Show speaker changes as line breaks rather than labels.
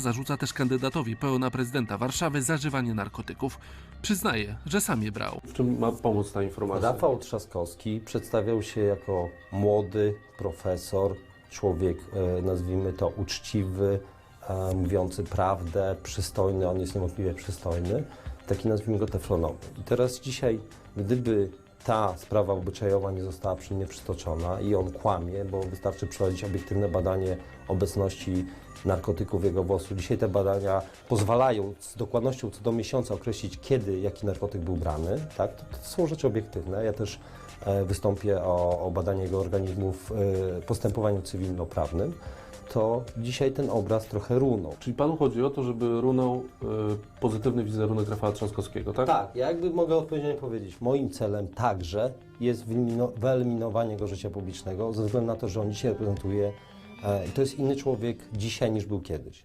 Zarzuca też kandydatowi PO na prezydenta Warszawy zażywanie narkotyków. Przyznaje, że sam je brał.
W czym ma pomóc ta informacja?
Rafał Trzaskowski przedstawiał się jako młody profesor, człowiek, e, nazwijmy to, uczciwy, e, mówiący prawdę, przystojny, on jest niewątpliwie przystojny, taki nazwijmy go teflonowy. I teraz dzisiaj, gdyby ta sprawa obyczajowa nie została przy mnie przytoczona i on kłamie, bo wystarczy przeprowadzić obiektywne badanie obecności narkotyków w jego włosu. Dzisiaj te badania pozwalają z dokładnością co do miesiąca określić, kiedy jaki narkotyk był brany. Tak? To, to są rzeczy obiektywne. Ja też e, wystąpię o, o badanie jego organizmu w e, postępowaniu cywilnoprawnym. To dzisiaj ten obraz trochę runął.
Czyli panu chodzi o to, żeby runął y, pozytywny wizerunek Rafała Trzaskowskiego, tak?
Tak, ja jakby mogę odpowiedzialnie powiedzieć, moim celem także jest wyelimino- wyeliminowanie jego życia publicznego, ze względu na to, że on dzisiaj reprezentuje, e, to jest inny człowiek dzisiaj niż był kiedyś.